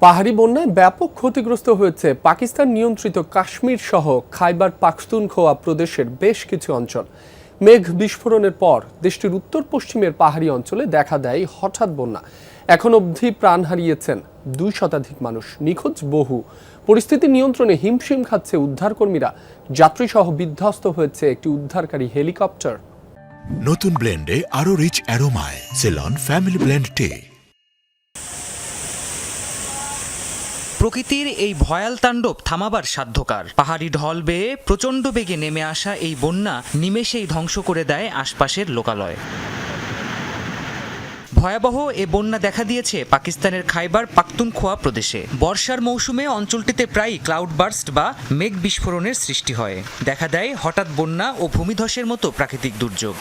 পাহাড়ি বন্যায় ব্যাপক ক্ষতিগ্রস্ত হয়েছে পাকিস্তান নিয়ন্ত্রিত কাশ্মীর সহ খাইবার পাখতুনখোয়া প্রদেশের বেশ কিছু অঞ্চল। মেঘ বিস্ফোরণের পর দেশটির উত্তর পশ্চিমের পাহাড়ি অঞ্চলে দেখা দেয় হঠাৎ বন্যা। এখন অবধি প্রাণ হারিয়েছেন দুই শতাধিক মানুষ, নিখোঁজ বহু। পরিস্থিতি নিয়ন্ত্রণে হিমশিম খাচ্ছে উদ্ধারকর্মীরা। যাত্রীসহ বিধ্বস্ত হয়েছে একটি উদ্ধারকারী হেলিকপ্টার। নতুন ব্লেন্ডে আরও রিচ অ্যারোমায়, সেলন, ফ্যামিলি ব্লেন্ড টে। প্রকৃতির এই ভয়াল তাণ্ডব থামাবার সাধ্যকার। পাহাড়ি ঢল বেয়ে প্রচণ্ড বেগে নেমে আসা এই বন্যা নিমেষেই ধ্বংস করে দেয় আশপাশের লোকালয়। ভয়াবহ এ বন্যা দেখা দিয়েছে পাকিস্তানের খাইবার পাখতুনখোয়া প্রদেশে। বর্ষার মৌসুমে অঞ্চলটিতে প্রায়ই ক্লাউড বার্স্ট বা মেঘ বিস্ফোরণের সৃষ্টি হয়। দেখা দেয় হঠাৎ বন্যা ও ভূমিধসের মতো প্রাকৃতিক দুর্যোগ।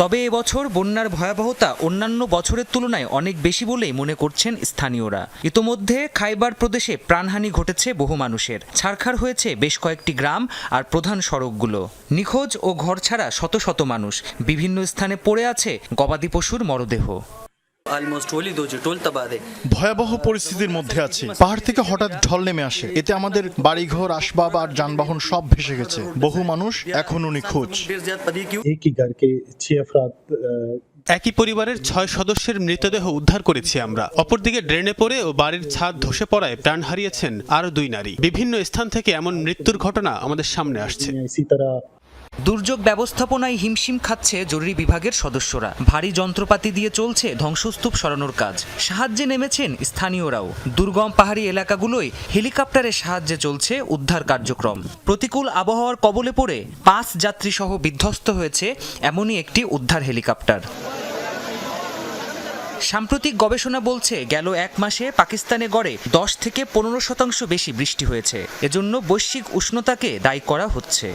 তবে এবছর বন্যার ভয়াবহতা অন্যান্য বছরের তুলনায় অনেক বেশি বলেই মনে করছেন স্থানীয়রা। ইতোমধ্যে খাইবার প্রদেশে প্রাণহানি ঘটেছে বহু মানুষের। ছাড়খাড় হয়েছে বেশ কয়েকটি গ্রাম আর প্রধান সড়কগুলো। নিখোঁজ ও ঘর ছাড়া শত শত মানুষ। বিভিন্ন স্থানে পড়ে আছে গবাদি পশুর মরদেহ। ভয়াবহ পরিস্থিতির মধ্যে আছে। পাহাড় থেকে হঠাৎ ঢল নেমে আসে। এতে আমাদের বাড়িঘর আসবাব আর যানবাহন সব ভেসে গেছে। বহু মানুষ এখনও নিখোঁজ। একই পরিবারের ছয় সদস্যের মৃতদেহ উদ্ধার করেছি আমরা। অপরদিকে ড্রেনে পড়ে ও বাড়ির ছাদ ধসে পড়ায় প্রাণ হারিয়েছেন আরও দুই নারী। বিভিন্ন স্থান থেকে এমন মৃত্যুর ঘটনা আমাদের সামনে আসছে। দুর্যোগ ব্যবস্থাপনায় হিমশিম খাচ্ছে জরুরি বিভাগের সদস্যরা। ভারী যন্ত্রপাতি দিয়ে চলছে ধ্বংসস্তূপ সরানোর কাজ। সাহায্যে নেমেছেন স্থানীয়রাও। দুর্গম পাহাড়ি এলাকাগুলোয় হেলিকপ্টারের সাহায্যে চলছে উদ্ধার কার্যক্রম। প্রতিকূল আবহাওয়ার কবলে পড়ে পাঁচ যাত্রী সহ বিধ্বস্ত হয়েছে এমনই একটি উদ্ধার হেলিকপ্টার। সাম্প্রতিক গবেষণা বলছে, গেল এক মাসে পাকিস্তানে গড়ে দশ থেকে পনেরো শতাংশ বেশি বৃষ্টি হয়েছে। এজন্য বৈশ্বিক উষ্ণতাকে দায়ী করা হচ্ছে।